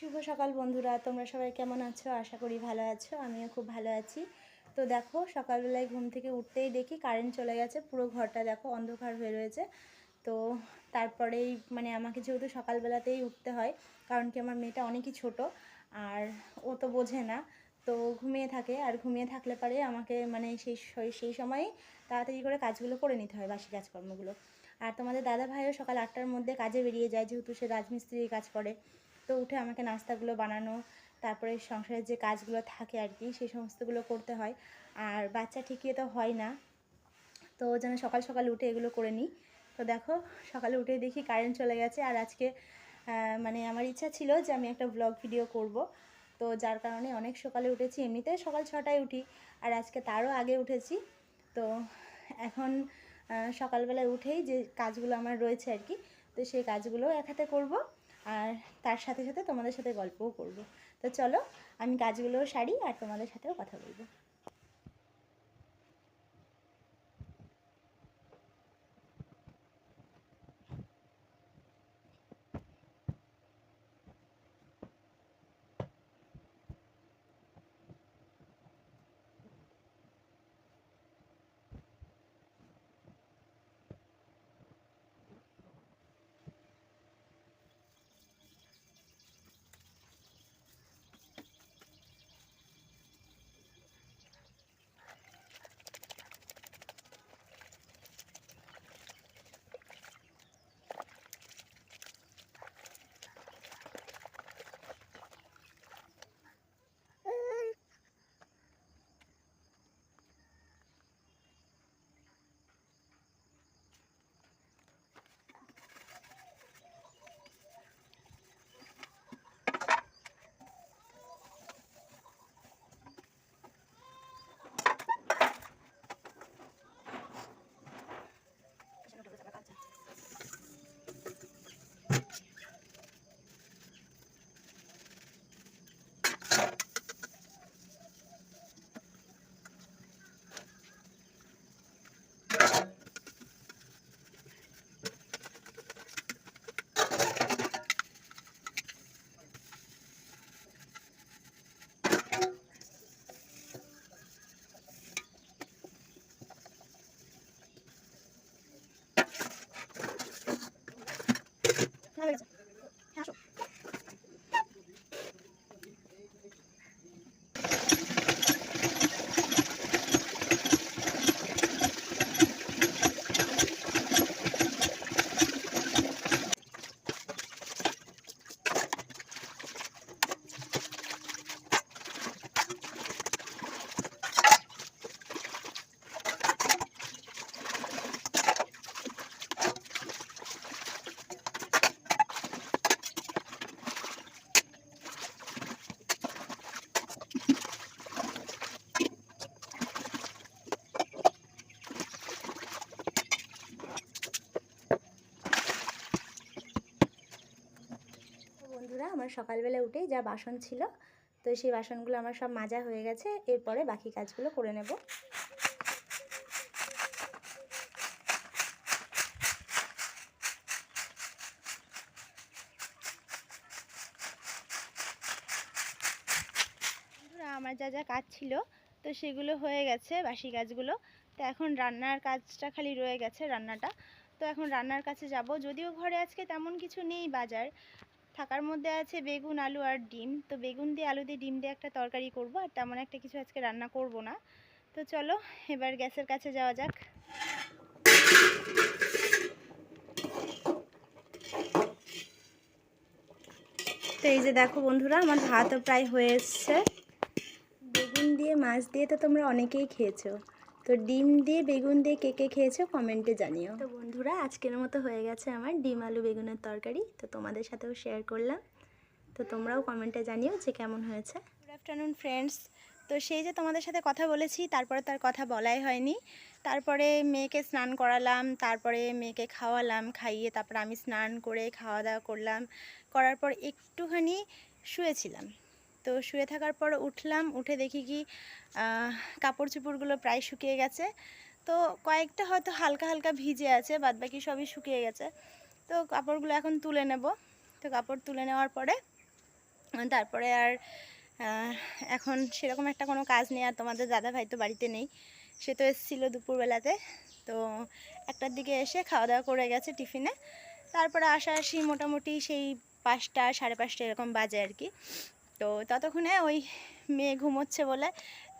শুভ সকাল বন্ধুরা, তোমরা সবাই কেমন আছো? আশা করি ভালো আছো, আমিও খুব ভালো আছি। তো দেখো, সকালবেলায় ঘুম থেকে উঠতেই দেখি কারেন্ট চলে গেছে, পুরো ঘরটা দেখো অন্ধকার হয়ে রয়েছে। তো তারপরেই মানে আমাকে যেহেতু সকালবেলাতেই উঠতে হয়, কারণ কি আমার মেয়েটা অনেকই ছোট, আর ও তো বোঝে না, তো ঘুমিয়ে থাকে। আর ঘুমিয়ে থাকলে পারে আমাকে মানে সেই সেই সময়েই তাড়াতাড়ি করে কাজগুলো করে নিতে হয়, বাসি কাজকর্মগুলো। আর তোমাদের দাদা ভাইও সকাল আটটার মধ্যে কাজে বেরিয়ে যায়, যেহেতু সে রাজমিস্ত্রির কাজ করে। তো উঠে আমাকে নাস্তাগুলো বানানো, তারপরে সংসারের যে কাজগুলো থাকে আর কি, সেই সমস্তগুলো করতে হয়। আর বাচ্চা ঠিকই তো হয় না। তো যেন সকাল সকাল উঠে এগুলো করে নিই। তো দেখো, সকালে উঠে দেখি কারেন্ট চলে গেছে। আর আজকে মানে আমার ইচ্ছা ছিল যে আমি একটা ব্লগ ভিডিও করব। তো যার কারণে অনেক সকালে উঠেছি, এমনিতে সকাল ছটায় উঠি। আর আজকে তারও আগে উঠেছি। তো এখন সকালবেলায় উঠেই যে কাজগুলো আমার রয়েছে আর কি, তো সেই কাজগুলো এক হাতে করব। আর তার সাথে সাথে তোমাদের সাথে গল্পও করব। তো চলো, আমি গাছগুলোও সারি আর তোমাদের সাথেও কথা বলব। হয়ে সকালবেলা উঠেই যা বাসন ছিল, তো সেই বাসনগুলো আমার সব মাজা হয়ে গেছে, এরপরে বাকি কাজগুলো করে নেব। আমার যা যা কাজ ছিল, তো সেগুলো হয়ে গেছে, বাসি কাজগুলো। তো এখন রান্নার কাজটা খালি রয়ে গেছে রান্নাটা। তো এখন রান্নার কাছে যাব, যদিও ঘরে আজকে তেমন কিছু নেই বাজার থাকার মধ্যে আছে বেগুন, আলু আর ডিম। তো বেগুন দিয়ে আলু দিয়ে ডিম দিয়ে একটা তরকারি করব, আর তেমন একটা কিছু আজকে রান্না করব না। তো চলো, এবার গ্যাসের কাছে যাওয়া যাক। তো এই যে দেখো বন্ধুরা, আমার ভাতও প্রায় হয়ে এসছে। বেগুন দিয়ে, মাছ দিয়ে তো তোমরা অনেকেই খেয়েছো। তো ডিম দিয়ে বেগুন দিয়ে কে কে খেয়েছো কমেন্টে জানিও। তো বন্ধুরা আজকের মতো হয়ে গেছে আমার ডিম আলু বেগুনের তরকারি। তো তোমাদের সাথেও শেয়ার করলাম। তো তোমরাও কমেন্টে জানিও যে কেমন হয়েছে। গুড আফটারনুন ফ্রেন্ডস তো সেই যে তোমাদের সাথে কথা বলেছি তারপরে তার কথা বলাই হয়নি। তারপরে মেয়েকে স্নান করালাম তারপরে মেয়েকে খাওয়ালাম খাইয়ে তারপর আমি স্নান করে খাওয়া দাওয়া করলাম। করার পর একটুখানি শুয়েছিলাম। তো শুয়ে থাকার পর উঠলাম, উঠে দেখি কি কাপড় চোপড়গুলো প্রায় শুকিয়ে গেছে। তো কয়েকটা হয়তো হালকা হালকা ভিজে আছে, বাদবাকি সবই শুকিয়ে গেছে। তো কাপড়গুলো এখন তুলে নেব। তো কাপড় তুলে নেওয়ার পরে, তারপরে আর এখন সেরকম একটা কোনো কাজ নেই, আর তোমাদের দাদা ভাই তো বাড়িতে নেই। সে তো এসেছিল দুপুরবেলাতে। তো একটার দিকে এসে খাওয়া দাওয়া করে গেছে টিফিনে। তারপরে আসা আসি মোটামুটি সেই পাঁচটা, সাড়ে পাঁচটা এরকম বাজে আর কি। তো ততক্ষণে ওই মেয়ে ঘুমোচ্ছে বলে।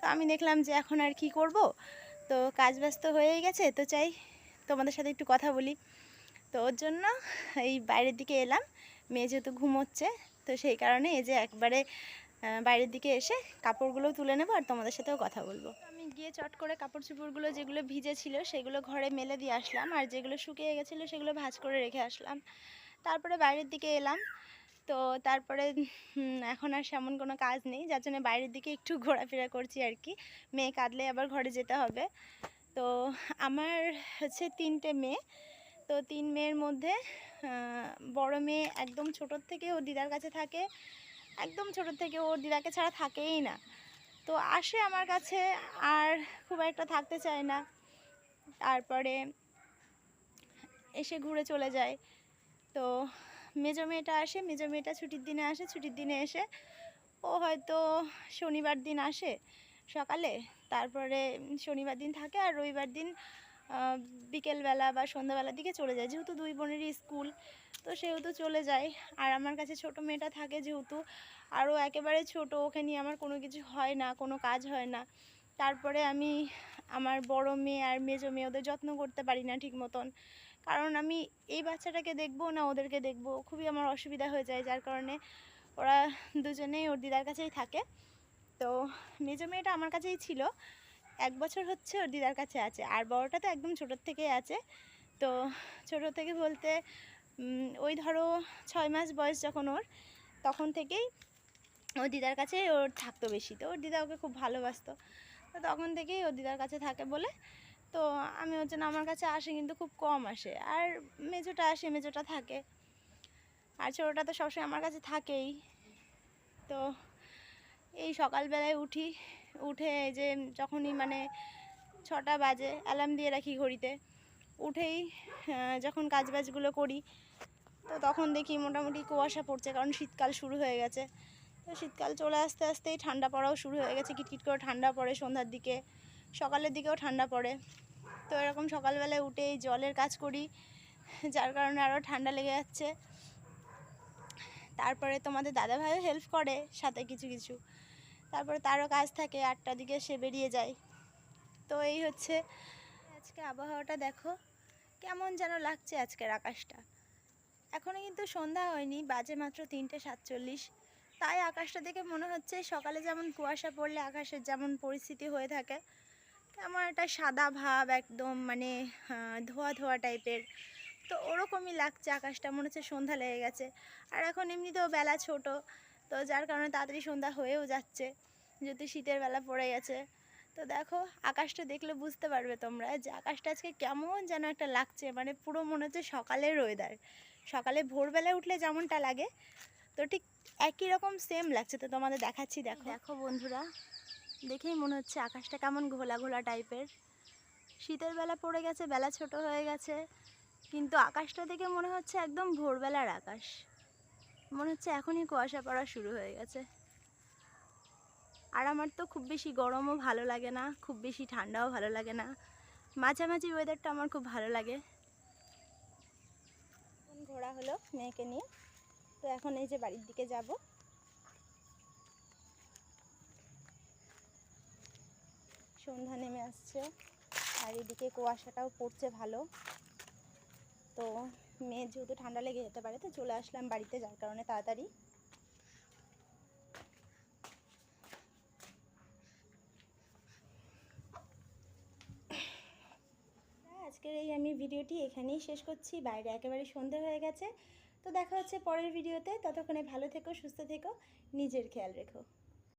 তো আমি দেখলাম যে এখন আর কি করব। তো কাজ ব্যস্ত হয়েই গেছে। তো চাই তোমাদের সাথে একটু কথা বলি। তো ওর জন্য এই বাইরের দিকে এলাম। মেয়ে যেহেতু ঘুমোচ্ছে, তো সেই কারণে এই যে একবারে বাইরের দিকে এসে কাপড়গুলো তুলে নেব আর তোমাদের সাথেও কথা বলব। আমি গিয়ে চট করে কাপড় চোপড়গুলো যেগুলো ভিজে ছিল সেগুলো ঘরে মেলে দিয়ে আসলাম। আর যেগুলো শুকিয়ে গেছিল সেগুলো ভাঁজ করে রেখে আসলাম। তারপরে বাইরের দিকে এলাম। তো তারপরে এখন আর সেমন কোনো কাজ নেই। যার জন্য বাইরের দিকে একটু ঘোরাফেরা করছি আর কি মেয়ে কাঁদলে আবার ঘরে যেতে হবে। তো আমার হচ্ছে তিনটে মেয়ে। তো তিন মেয়ের মধ্যে বড় মেয়ে একদম ছোটোর থেকে ওর দিদার কাছে থাকে। একদম ছোটোর থেকে ওর দিদাকে ছাড়া থাকেই না। তো আসে আমার কাছে, আর খুব একটা থাকতে চায় না। তারপরে এসে ঘুরে চলে যায়। তো মেজো মেয়েটা আসে, মেজো মেয়েটা ছুটির দিনে আসে, ছুটির দিনে এসে ও হয়তো শনিবার দিন আসে সকালে, তারপরে শনিবার দিন থাকে আর রবিবার দিন বিকেলবেলা বা সন্ধ্যাবেলার দিকে চলে যায়। যেহেতু দুই বোনেরই স্কুল, তো সেহেতু চলে যায়। আর আমার কাছে ছোট মেয়েটা থাকে যেহেতু, আরও একেবারে ছোট, ওকে নিয়ে আমার কোনো কিছু হয় না, কোনো কাজ হয় না। তারপরে আমি আমার বড় মেয়ে আর মেজো মেয়ে ওদের যত্ন করতে পারি না ঠিক মতন। কারণ আমি এই বাচ্চাটাকে দেখব না, ওদেরকে দেখব। খুবই আমার অসুবিধা হয়ে যায়, যার কারণে ওরা দুজনেই ওর দিদার কাছেই থাকে। তো মেজো মেয়েটা আমার কাছেই ছিল। এক বছর হচ্ছে ওর দিদার কাছে আছে, আর বড়টা তো একদম ছোটোর থেকেই আছে। তো ছোটো থেকে বলতে ওই ধরো ছয় মাস বয়স যখন ওর, তখন থেকেই ওর দিদার কাছে ওর থাকতো বেশি। তো ওর দিদা ওকে খুব ভালোবাসতো। তো তখন থেকেই ওর দিদার কাছে থাকে বলে তো আমি ওর জন্য আমার কাছে আসে কিন্তু খুব কম আসে। আর মেজোটা আসে, মেজোটা থাকে। আর ছোটোটা তো সবসময় আমার কাছে থাকেই। তো এই সকালবেলায় উঠি, উঠে যে যখনই মানে ছটা বাজে অ্যালার্ম দিয়ে রাখি ঘড়িতে। উঠেই যখন কাজ বাজগুলো করি, তো তখন দেখি মোটামুটি কুয়াশা পড়ছে, কারণ শীতকাল শুরু হয়ে গেছে। তো শীতকাল চলে আসতে আসতেই ঠান্ডা পড়াও শুরু হয়ে গেছে, কিটকিট করে ঠান্ডা পড়ে সন্ধ্যার দিকে। সকালের দিকেও ঠান্ডা পড়ে। তো এরকম সকালবেলায় উঠে এই জলের কাজ করি, যার কারণে আরও ঠান্ডা লেগে যাচ্ছে। তারপরে তোমাদের দাদাভাইও হেল্প করে সাথে কিছু কিছু। তারপরে তারও কাজ থাকে, আটটার দিকে সে বেরিয়ে যায়। তো এই হচ্ছে আজকে আবহাওয়াটা দেখো, কেমন যেন লাগছে আজকের আকাশটা। এখনও কিন্তু সন্ধ্যা হয়নি, বাজে মাত্র তিনটে সাতচল্লিশ। তাই আকাশটা দেখে মনে হচ্ছে সকালে যেমন কুয়াশা পড়লে আকাশের যেমন পরিস্থিতি হয়ে থাকে কেমন একটা সাদা ভাব, একদম মানে ধোয়া ধোয়া টাইপের। তো ওরকমই লাগছে আকাশটা, মনে হচ্ছে সন্ধ্যা লেগে গেছে। আর এখন এমনিতেও বেলা ছোট, তো যার কারণে তাড়াতাড়ি সন্ধ্যা হয়েও যাচ্ছে, যেহেতু শীতের বেলা পড়ে গেছে। তো দেখো, আকাশটা দেখলে বুঝতে পারবে তোমরা যে আকাশটা আজকে কেমন যেন একটা লাগছে মানে পুরো মনে হচ্ছে সকালের ওয়েদার সকালে ভোরবেলায় উঠলে যেমনটা লাগে, তো ঠিক একই রকম সেম লাগছে। তো তোমাদের দেখাচ্ছি, দেখো। দেখো বন্ধুরা দেখেই মনে হচ্ছে আকাশটা কেমন ঘোলা ঘোলা টাইপের। শীতের বেলা পড়ে গেছে, বেলা ছোট হয়ে গেছে, কিন্তু আকাশটা দেখে মনে হচ্ছে একদম ভোরবেলার আকাশ। মনে হচ্ছে এখনই কুয়াশা পড়া শুরু হয়ে গেছে। আর আমার তো খুব বেশি গরমও ভালো লাগে না, খুব বেশি ঠান্ডাও ভালো লাগে না। মাঝামাঝি ওয়েদারটা আমার খুব ভালো লাগে। ঘোরা হলো মেয়েকে নিয়ে। তো এখন এই যে বাড়ির দিকে যাব। সন্ধ্যা নেমে আসছে। আর এদিকে কুয়াশাটাও পড়ছে ভালো। তো মেয়ের যেহেতু ঠান্ডা লেগে যেতে পারে, তো চলে আসলাম বাড়িতে, যার কারণে তাড়াতাড়ি। আজকের এই আমি ভিডিওটি এখানেই শেষ করছি। বাইরে একেবারে সন্ধে হয়ে গেছে। তো দেখা হচ্ছে পরের ভিডিওতে। ততক্ষণে ভালো থেকো, সুস্থ থেকো, নিজের খেয়াল রেখো।